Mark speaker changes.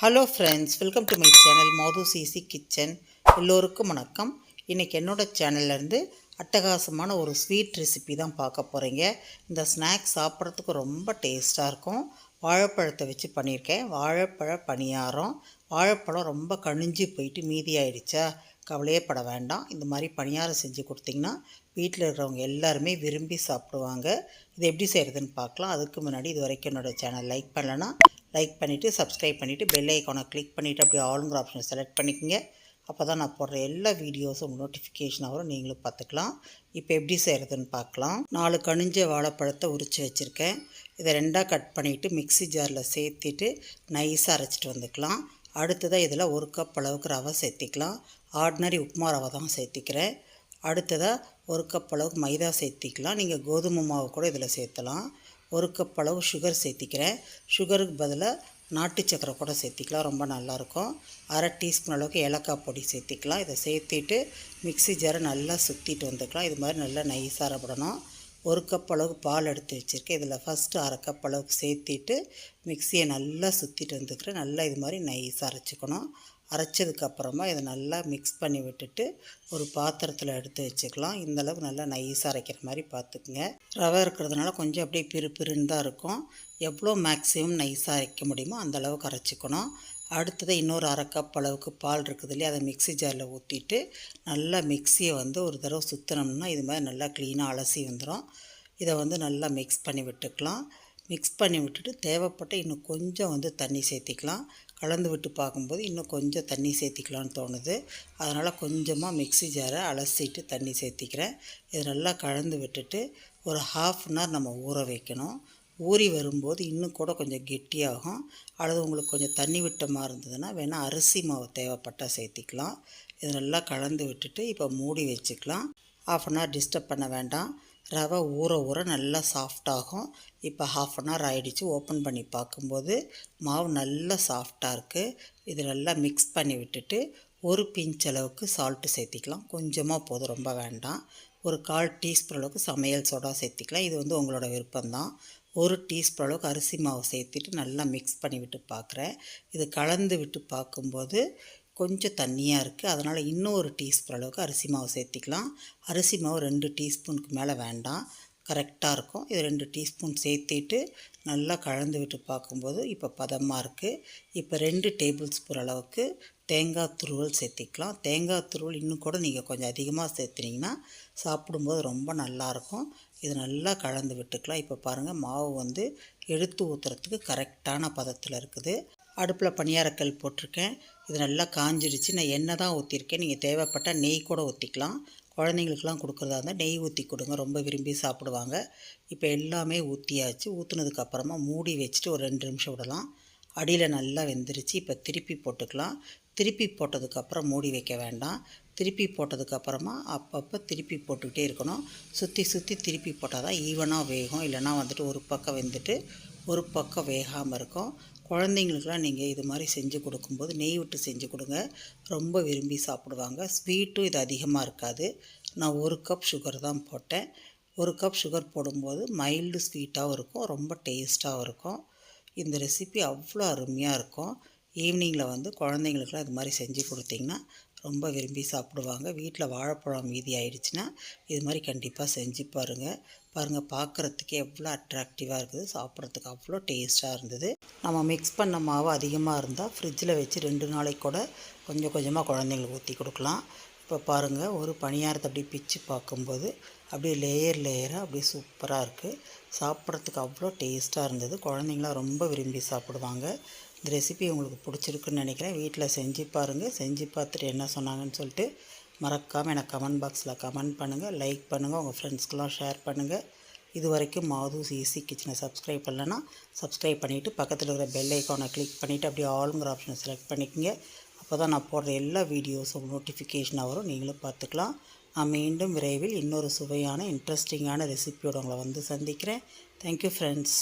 Speaker 1: Hello friends welcome to my channel மோது CC kitchen எல்லோருக்கும் வணக்கம். இன்றைக்கி என்னோடய சேனல்லேருந்து அட்டகாசமான ஒரு ஸ்வீட் ரெசிபி தான் பார்க்க போகிறீங்க இந்த ஸ்நாக்ஸ் சாப்பிட்றதுக்கு ரொம்ப டேஸ்ட்டாக இருக்கும். வாழைப்பழத்தை வச்சு பண்ணியிருக்கேன். வாழைப்பழ பணியாரம் வாழைப்பழம் ரொம்ப கணிஞ்சு போயிட்டு மீதி ஆயிடுச்சா கவலையே பட வேண்டாம். இந்த மாதிரி பணியாரம் செஞ்சு கொடுத்தீங்கன்னா வீட்டில் இருக்கிறவங்க எல்லாருமே விரும்பி சாப்பிடுவாங்க. இது எப்படி செய்கிறதுன்னு பார்க்கலாம். அதுக்கு முன்னாடி இது வரைக்கும் என்னோடய சேனல் லைக் பண்ணலன்னா லைக் பண்ணிவிட்டு சப்ஸ்கிரைப் பண்ணிவிட்டு பெல் ஐக்கானை கிளிக் பண்ணிவிட்டு அப்படியே ஆளுங்கிற ஆப்ஷனை செலக்ட் பண்ணிக்கோங்க. அப்போ தான் நான் போடுற எல்லா வீடியோஸும் நோட்டிஃபிகேஷன் வரும் நீங்களும் பார்த்துக்கலாம். இப்போ எப்படி செய்கிறதுன்னு பார்க்கலாம். நாலு கனிஞ்ச வாழைப்பழத்தை உரித்து வச்சுருக்கேன். இதை ரெண்டாக கட் பண்ணிவிட்டு மிக்ஸி ஜாரில் சேர்த்திட்டு நைஸாக அரைச்சிட்டு வந்துக்கலாம். அடுத்ததாக இதில் ஒரு கப் அளவுக்கு ரவை சேர்த்திக்கலாம். ஆர்டினரி உப்புமா ரவை தான் சேர்த்திக்கிறேன். அடுத்ததாக ஒரு கப் அளவுக்கு மைதா சேர்த்திக்கலாம். நீங்கள் கோதுமை மாவு கூட இதில் சேர்த்தலாம். ஒரு கப் அளவு சுகர் சேர்த்திக்கிறேன். சுகருக்கு பதிலாக நாட்டு சக்கரை கூட சேர்த்திக்கலாம். ரொம்ப நல்லாயிருக்கும் அரை டீஸ்பூன் அளவுக்கு ஏலக்காய் பொடி சேர்த்திக்கலாம். இதை சேர்த்திட்டு மிக்ஸி ஜாரை நல்லா சுற்றிட்டு வந்துக்கலாம். இது மாதிரி நல்லா நைஸாக ரப்படணும் ஒரு கப் அளவுக்கு பால் எடுத்து வச்சுருக்கேன். இதில் ஃபஸ்ட்டு அரை கப் அளவுக்கு சேர்த்திட்டு மிக்சியை நல்லா சுற்றிட்டு வந்துக்கிறேன் நல்லா இது மாதிரி நைஸாக அரைச்சிக்கணும். அரைச்சதுக்கப்புறமா இதை நல்லா மிக்ஸ் பண்ணி விட்டுட்டு ஒரு பாத்திரத்தில் எடுத்து வச்சுக்கலாம். இந்தளவுக்கு நல்லா நைஸாக அரைக்கிற மாதிரி பார்த்துக்குங்க. ரவை இருக்கிறதுனால கொஞ்சம் அப்படியே பிறு பிறுன்னு தான் இருக்கும். எவ்வளோ மேக்ஸிமம் நைஸாக அரைக்க முடியுமோ அந்தளவுக்கு அரைச்சிக்கணும். அடுத்தது இன்னொரு அரை கப் அளவுக்கு பால் இருக்குது இல்லையா அதை மிக்ஸி ஜாரில் ஊற்றிட்டு நல்லா மிக்ஸியை வந்து ஒரு தடவை சுற்றினோம்னா இது மாதிரி நல்லா க்ளீனாக அலசி வந்துடும் இதை வந்து நல்லா மிக்ஸ் பண்ணி விட்டுக்கலாம். மிக்ஸ் பண்ணி விட்டுட்டு தேவைப்பட்ட இன்னும் கொஞ்சம் வந்து தண்ணி சேர்த்திக்கலாம். கலந்து விட்டு பார்க்கும்போது இன்னும் கொஞ்சம் தண்ணி சேர்த்திக்கலான்னு தோணுது. அதனால் கொஞ்சமாக மிக்ஸி ஜாரை அலசிட்டு தண்ணி சேர்த்திக்கிறேன். இது நல்லா கலந்து விட்டுட்டு ஒரு ஹாஃப் அன் ஹவர் நம்ம ஊற வைக்கணும். ஊறி வரும்போது இன்னும் கூட கொஞ்சம் கெட்டியாகும். அல்லது உங்களுக்கு கொஞ்சம் தண்ணி விட்டமாக இருந்ததுன்னா வேணால் அரிசி மாவு தேவைப்பட்டால் சேர்த்திக்கலாம். இது நல்லா கலந்து விட்டுட்டு இப்போ மூடி வச்சுக்கலாம். ஆஃப் அன் ஹவர் டிஸ்டர்ப் பண்ண வேண்டாம். ரவை ஊற ஊற நல்லா சாஃப்டாகும் இப்போ ஹாஃப் அன் ஹவர் ஆகிடுச்சு ஓப்பன் பண்ணி பார்க்கும்போது மாவு நல்லா சாஃப்டாக இருக்குது இது நல்லா மிக்ஸ் பண்ணி விட்டுட்டு ஒரு பிஞ்ச் அளவுக்கு சால்ட்டு சேர்த்திக்கலாம். கொஞ்சமாக போதும். ரொம்ப வேண்டாம். ஒரு கால் டீஸ்பூன் அளவுக்கு சமையல் சோடா சேர்த்திக்கலாம். இது வந்து உங்களோட விருப்பம்தான். ஒரு டீஸ்பூன் அளவுக்கு அரிசி மாவு சேர்த்துட்டு நல்லா மிக்ஸ் பண்ணி விட்டு பார்க்குறேன் இது கலந்து விட்டு பார்க்கும்போது கொஞ்சம் தண்ணியாக இருக்குது அதனால் இன்னும் ஒரு டீஸ்பூன் அளவுக்கு அரிசி மாவு சேர்த்திக்கலாம். அரிசி மாவு ரெண்டு டீஸ்பூனுக்கு மேலே வேண்டாம். கரெக்டாக இருக்கும். இது ரெண்டு டீஸ்பூன் சேர்த்திட்டு நல்லா கலந்து விட்டு பார்க்கும்போது இப்போ பதமாக இருக்குது இப்போ ரெண்டு டேபிள் ஸ்பூன் அளவுக்கு தேங்காய் துருவல் சேர்த்திக்கலாம். தேங்காய் துருவல் இன்னும் கூட நீங்கள் கொஞ்சம் அதிகமாக சேர்த்துனீங்கன்னா சாப்பிடும்போது ரொம்ப நல்லாயிருக்கும். இது நல்லா கலந்து விட்டுக்கலாம். இப்போ பாருங்கள் மாவு வந்து எடுத்து ஊற்றுறதுக்கு கரெக்டான பதத்தில் இருக்குது. அடுப்பில் பணியாரக்கல் போட்டிருக்கேன். இது நல்லா காஞ்சிடுச்சு. நான் எண்ணெய் தான் ஊற்றிருக்கேன் நீங்கள் தேவைப்பட்டால் நெய் கூட ஊற்றிக்கலாம் குழந்தைங்களுக்குலாம் கொடுக்குறதா இருந்தால் நெய் ஊற்றி கொடுங்க. ரொம்ப விரும்பி சாப்பிடுவாங்க. இப்போ எல்லாமே ஊற்றியாச்சு ஊற்றுனதுக்கப்புறமா மூடி வச்சுட்டு ஒரு ரெண்டு நிமிஷம் விடலாம். அடியில் நல்லா வெந்துருச்சு. இப்போ திருப்பி போட்டுக்கலாம். திருப்பி போட்டதுக்கப்புறம் மூடி வைக்க வேண்டாம். திருப்பி போட்டதுக்கப்புறமா அப்பப்போ திருப்பி போட்டுக்கிட்டே இருக்கணும். சுற்றி சுற்றி திருப்பி போட்டால் தான் ஈவனாக வேகும். இல்லைனா வந்துட்டு ஒரு பக்கம் வெந்துட்டு ஒரு பக்கம் வேகாமல் இருக்கும். குழந்தைங்களுக்கெலாம் நீங்கள் இது மாதிரி செஞ்சு கொடுக்கும்போது நெய் விட்டு செஞ்சு கொடுங்க. ரொம்ப விரும்பி சாப்பிடுவாங்க. ஸ்வீட்டும் இது அதிகமாக இருக்காது. நான் ஒரு கப் சுகர் தான் போட்டேன். ஒரு கப் சுகர் போடும்போது மைல்டு ஸ்வீட்டாகவும் இருக்கும். ரொம்ப டேஸ்ட்டாகவும் இருக்கும். இந்த ரெசிபி அவ்வளோ அருமையாக இருக்கும். ஈவினிங்கில் வந்து குழந்தைங்களுக்குலாம் இது மாதிரி செஞ்சு கொடுத்தீங்கன்னா ரொம்ப விரும்பி சாப்பிடுவாங்க. வீட்டில் வாழைப்பழம் மீதி ஆயிடுச்சுன்னா இது மாதிரி கண்டிப்பாக செஞ்சு பாருங்கள் பாருங்கள் பார்க்குறதுக்கே எவ்வளோ அட்ராக்டிவாக இருக்குது. சாப்பிட்றதுக்கு அவ்வளோ டேஸ்ட்டாக இருந்தது. நம்ம மிக்ஸ் பண்ண மாவு அதிகமாக இருந்தால் ஃப்ரிட்ஜில் வச்சு ரெண்டு நாளைக்கு கூட கொஞ்சம் கொஞ்சமாக குழந்தைங்களுக்கு ஊற்றி கொடுக்கலாம். இப்போ பாருங்கள் ஒரு பணியாரத்தை அப்படியே பிச்சு பார்க்கும்போது அப்படியே லேயர் லேயராக அப்படியே சூப்பராக இருக்குது சாப்பிட்றதுக்கு அவ்வளோ டேஸ்ட்டாக இருந்தது. குழந்தைங்களாம் ரொம்ப விரும்பி சாப்பிடுவாங்க. இந்த ரெசிபி உங்களுக்கு பிடிச்சிருக்குன்னு நினைக்கிறேன். வீட்டில் செஞ்சு பாருங்கள் செஞ்சு பார்த்துட்டு என்ன சொன்னாங்கன்னு சொல்லிட்டு மறக்காமல் எனக்கு கமெண்ட் பாக்ஸில் கமெண்ட் பண்ணுங்கள் லைக் பண்ணுங்கள் உங்கள் ஃப்ரெண்ட்ஸ்க்கெலாம் ஷேர் பண்ணுங்கள் இது வரைக்கும் மாதூஸ் ஈஸி கிச்சனை சப்ஸ்கிரைப் பண்ணலன்னா சப்ஸ்கிரைப் பண்ணிவிட்டு பக்கத்தில் இருக்கிற பெல் ஐக்கானை கிளிக் பண்ணிவிட்டு அப்படியே ஆளுங்கிற ஆப்ஷனை செலக்ட் பண்ணிக்கோங்க. அப்போ தான் நான் போடுற எல்லா வீடியோஸும் நோட்டிஃபிகேஷனாக வரும் நீங்களும் பார்த்துக்கலாம். நான் மீண்டும் விரைவில் இன்னொரு சுவையான இன்ட்ரெஸ்டிங்கான ரெசிபியோடு உங்களை வந்து சந்திக்கிறேன். Thank you friends